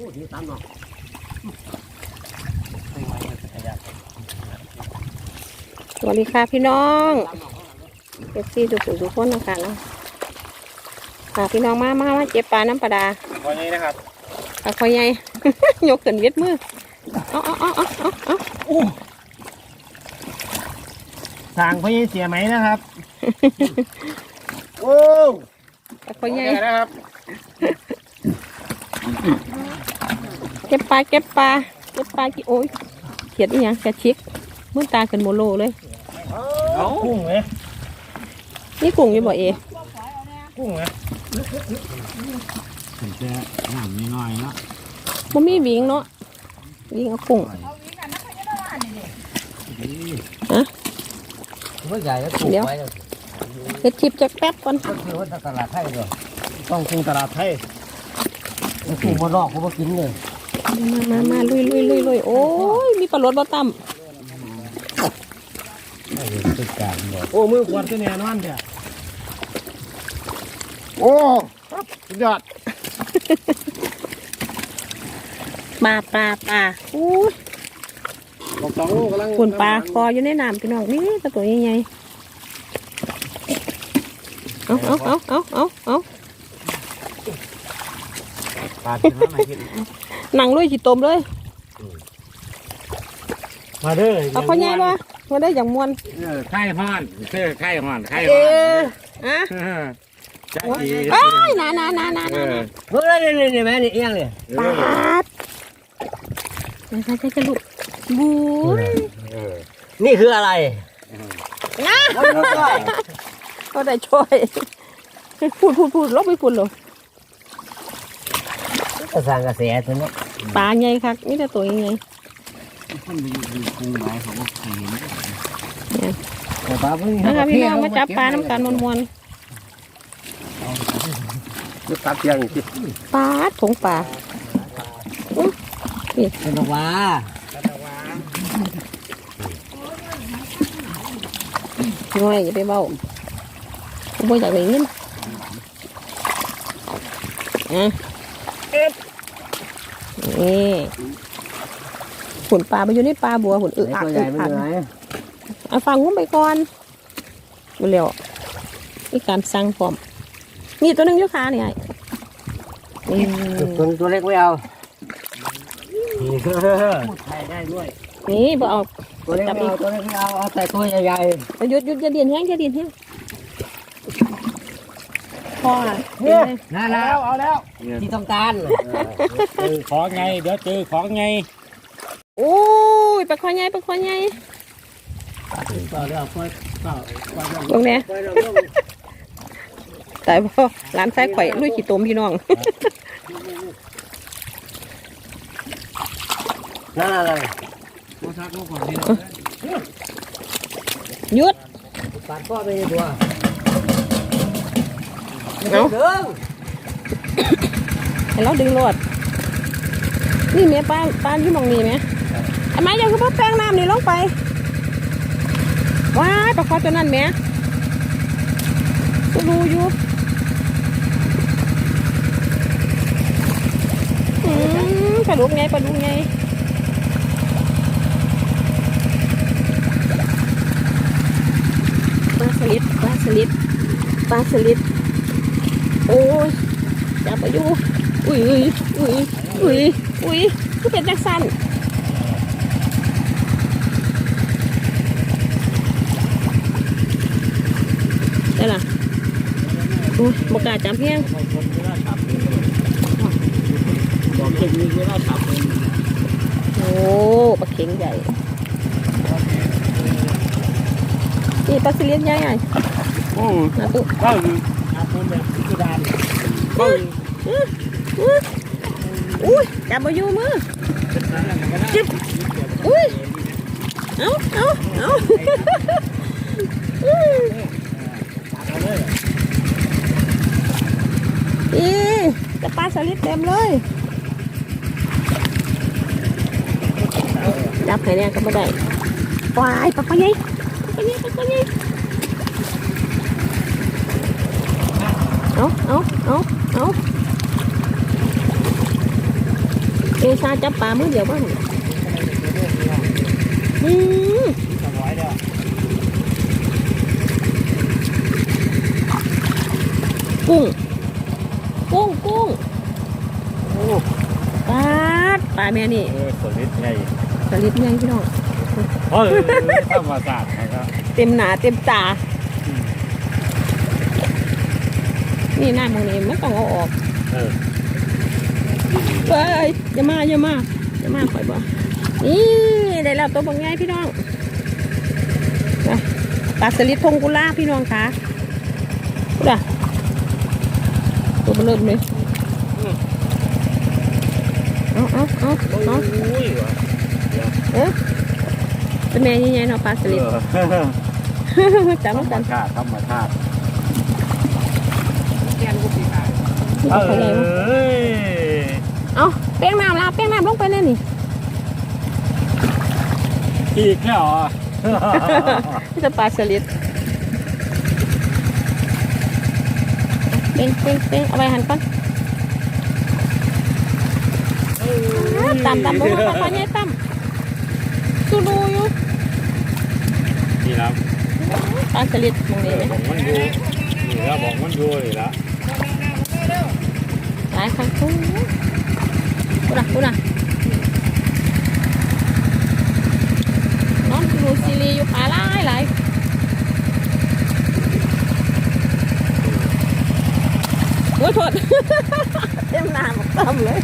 อ้ดีตามเนาะสวัสดีค่ะพี่น้องตามเนาะเอฟซีทุกๆทุกคนนะคะเนาะค่ะพี่น้องมามามาเจ็บปลาน้ำปลาดาวันนี้นะครับปลาคอยใหญ่ ยกขึ้นเวียดมือเอาเอาเอาเอาเอาเอาสั่งพี่เสียไหมนะครับ โอ้ปลาคอยใหญ่นะครับ เก็บปลาเก็บปลาเก็บปลากี่โอ้ยเขียดอีหยังกระชิกมือตาขึ้นโมโลเลยเอากุ้งไหมนี่กุ้งอยู่บ่เอกุ้งไหมถึงจะน้ำน้อยๆเนาะบ่มีวิ่งเนาะวิ่งเอากุ้งเมื่อใหญ่แล้วถูกไว้แล้วเฮ็ดคลิปจักแป๊บก่อนก็คือว่าตลาดไทยเลยต้องกุ้งตลาดไทยถูกมานอกเขาบ่กินเลย มามามาลุยลุยลุยลุยโอ้ย มีปลาลดบ่ต่ไม่เห็นเป็นการเลยโอ้ มือขวดตัวเนี่ยนอนเถอะโอ้สุดยอดปลาปลาปลาอู้บอกสองลูกกำลังฝุ่นปลาคออยู่ในน้ำพี่น้องนี่ตะตัวใหญ่ๆเอาเอาเอาเอาเอาเอาปลากินแล้วไม่กิน หนังลุยขีตมเลย มาเด้อเอาข้อใหญ่ปะมาได้อย่างมวนเออไข่ห่อนเสื้อไข่ห่อนไข่เอห่อนออะจะดีเอ้ยนานานานาเอนาอเฮ้ยนี่นี่นี่แม่นี่เอียงเลยปาดใช่ใช่ใช่ลูกบูยเออนี่คืออะไรนะก็ได้ช่วยพูดพูดพูดลบไปพูดเลย ก็สร้างกระแสตัวนี้ปลาใหญ่ครับนี่แต่ตัวใหญ่คนไปอยู่กรุงไว้เขาก็เคยเห็นแต่ปลาพวกนี้นะคะพี่น้องมาจับปลาน้ำกันมวนมวนลูกตัดเตียงอีกทีปลาดถงปลาเป็นบอกว่าน้อยอย่าไปเบาผมบ่อยากได้เงินอะ นี่ขุนปลาไปอยู่ในปลาบัวขุนอึไอ้อักตัวใหอึญ่มันอักอยู่ไหนเอาฟังงุ้มไปก่อนมาเร็วมีการสั่งพร้อมนี่ตัวหนึงอยุค้าเนี่ยนี่ตัวตัวเล็กไม่เอาพูดไทยได้ด้วยนี่บ่เอาตัวเล็กไม่เอาตัวเล็กไม่เอาเอาแต่ตัวใหญ่เอาหยุดหยุดอย่าเดียนแห้งอย่าเดียนแห้ง พออะๆเห็นไหมนั่นแหละแล้วเอาแล้วที่ต้องการเจอของไงเดี๋ยวเจอของไงโอ้ยปลาคอใหญ่ปลาคอใหญ่ต่อเรื่องค่อยต่อค่อยลงตรงเนี้ยค่อยลงลงแต่พอร้านไส้ข่อยลุยขี้ตมพี่น้องนั่นอะไรหยุดปาดข้อไปในตัว เอาเดิงให้เราดึงรถนี่เมียป้าป้าอยู่มองนี้ไหมไอ้ไม้ยังคือพ่อแป้งน้ำนี่ลงไป ว้าปลาคอตัวนั้นแหม่ก็รู้อยู่ปลาดุกไงปลาดุกไงปลาสลิดปลาสลิดปลาสลิด โอ้ยจับไปอยู่อุ้ยอุ้ยอุ้ยอุ้ยอุ้ยคือเป็นจังสันได้ล่ะโอ้ยบกล้าจับเพียงบอกเก่งมีเวลาขับโอ้ปลาเข็งใหญ่นี่ปลาสลิดใหญ่ไงโอ้นะตุ๊ก็ ดานก็อุ้ยอุ้ยอุ้ยจับมาอยู่มือจิบอุ้ยเอาเอาเอาอีจะปลาสลิดเต็มเลย จับให้แน่ก็ไม่ได้วายปลาปลาใหญ่ปลาใหญ่ปลาใหญ่ เอาเอาเอาเอาอุตส่าห์จับปลามือเดียวบ้างอืมสบายแล้วกุ้ง กุ้งกุ้งโอ้ปลาดปลาแม่นี่เออสลิดใหญ่สลิดใหญ่พี่น้องเฮ้ยธรรมศาสตร์นะครับ เต็มหนาเต็มตา นี่หน้าตรงนี้มันต้องเอาออกเออเฮ้ยอย่ามาอย่ามาอย่ามาคอยบอกนี่ได้แล้วตัวบางไงพี่น้องไปปลาสลิดพงกุลาพี่น้องคะดูด่ะตัวเบอเริ่มเลยเอาเอาเอาเอาอุ้ยว่ะเออเป็นแม่ยังไงเนาะปลาสลิดจับธรมันรมกันชาติธรรมชาติ นี่ เอ เป็นไงวะ้ยเอาแป้งน้ำลาแป้งน้ำลงไปเลยนี่อีกแล้วเหรอนี่จะปลาสลิดเป้งเป้งเป้งเอาไปหันก่อนตำตำลงมาค่อยๆใหญ่ตำสูดูอยู่นี่ครับปลาสลิดมองนี้ไหมบอกมันดูนี่แล้วบอกมันดูนี่ละ หลายครั้งกูนะกูนะน้องดูซีรีอยู่ปลาหลายหลายโอ้ยโทษเต็มน้าหมดตำเลย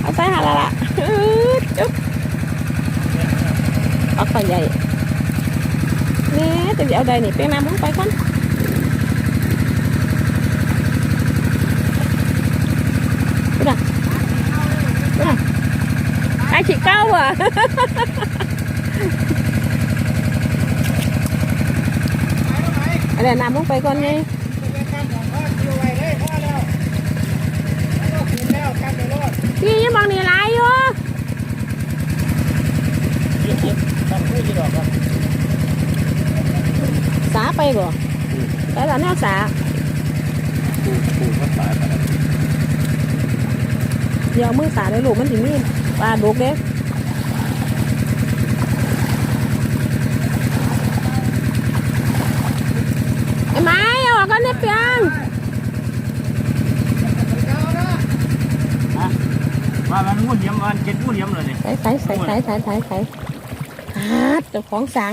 เอาใส่หาละละจุ๊บเอาไข่ใหญ่นี่จะเอาใดนี่เป้งน้ำลงไปก่อนกูนะกูนะไอ้ฉีก เก้าอะอะไรน้ำลงไปก่อนไงพี่ยังบอกนี่ไรอยู่ต้องพูดที่ดอกครับสาไปบ่แต่ละแนวสาปูปูก็ตายไปแล้วเดี๋ยวเอามือสาเลยลูกมันถึงมีปลาดุกเด้ไอ้ไม้เอาออกกันได้เปียง ว่า มันงูเหลี่ยมมันเจ็ดงูเหลี่ยมเลยนี่ใส่ใส่ใส่ใส่ใส่ใส่ใส่ฮัดเจ้าของสาง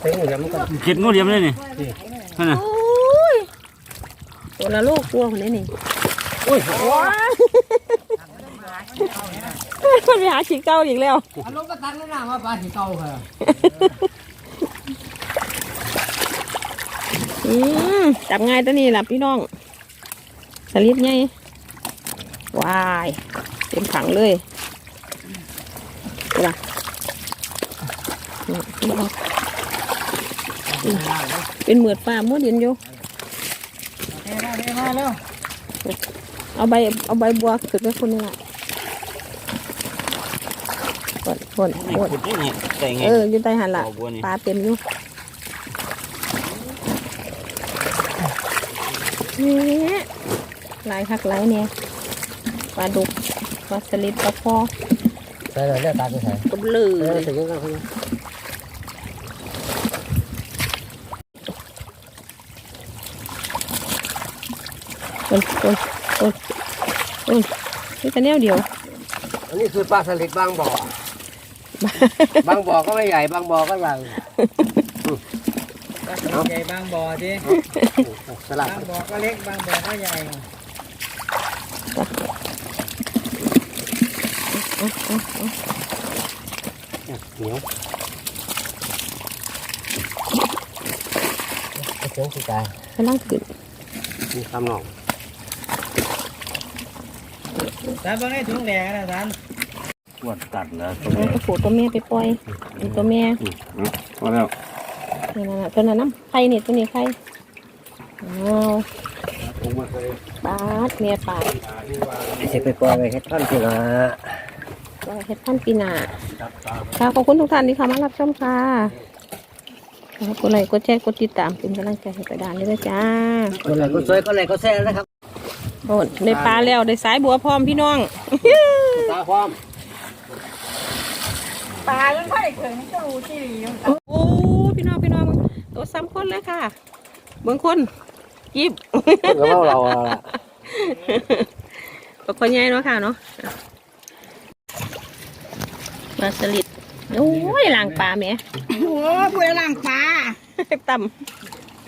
ใส่งูเหลี่ยมมันก็เจ็ดงูเหลี่ยมเลยนี่นั่นน่ะโอ้ยตัวละลูกตัวคนนี้นี่โอ้ยว้าไปหาฉีเก้าอีกแล้วอารมณ์ก็ตันแล้วนะว่าปลาที่เก่าค่ะอืมจับง่ายตัวนี้ล่ะพี่น้องสลิดไงวาย ต็มถังเลยดูล่ะนี่พี่น้องเป็นเหมือดฟ้ามัวเดียนอยู่เฮ้ยมาเร็วเอาใบเอาใบบัวขึ้นไปคนนึงอะกดกดกดขุดนี่นี่ใส่ไงเอออยู่ใต้หันละบัวนี่ปลาเต็มอยู่นี่หลายคักหลายเนี่ยปลาดุก ปลาสลิดปลาคอใส่เลยเรียกตาไปใส่กับเลือเออถึงยังกันคนคนคนคนนี่แต่แนวเดียว อันนี้คือปลาสลิดบางบ่อ บางบ่อก็ไม่ใหญ่บางบ่อก็ใหญ่ปลาสลิดใหญ่บางบ่อสิสลับบางบ่อก็เล็กบางบ่อก็ใหญ่ เหนียวเสียงสุดใจกำลังขึ้นมีคำหนองสารบางให้ถุงแหลกนะสารปวดตัดแล้วเอาตัวผู้ตัวแม่ไปปล่อยเป็นตัวแม่พอแล้วนี่นน่ะตัวนั้นน้ำไข่นี่ตัวนี้ไข่อ้าวปลาดเมียปลาด เสร็จไปปล่อยไปเฮ็ดพันธุ์ที่ละปลา เห็ดพันปีนาค่ะขอบคุณทุกท่านที่เข้ามารับชมค่ะขอบคุณไลค์กดแชร์กดติดตามเป็นกำลังใจให้กระดานด้วยจ้าคนไหนก็สวยคนไหนก็แซ่นะครับโอ้ได้ปลาแล้วได้สายบัวพร้อมพี่น้องตาความปลามันค่อยเกิดมันก็รู้ที่ดีโอ้พี่น้องพี่น้องตัวซ้ำคนเลยค่ะเบื้องคนยิบคนกับเราอะล่ะปลาคนใหญ่เนาะค่ะเนาะ ลาสลิดโอ้ยล้างปลาแหม่โอ้ผู้ใดล่างปลาต่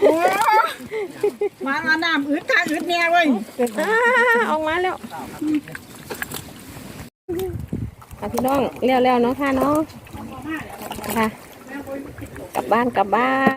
โอ้มามาน้ำอึดข้าอึดเนี่ยเว้ยำอ่าออกมาแล้วค่ะพี่น้องเร็วๆเนาะค่ะเนาะค่ะ กลับบ้านกลับบ้าน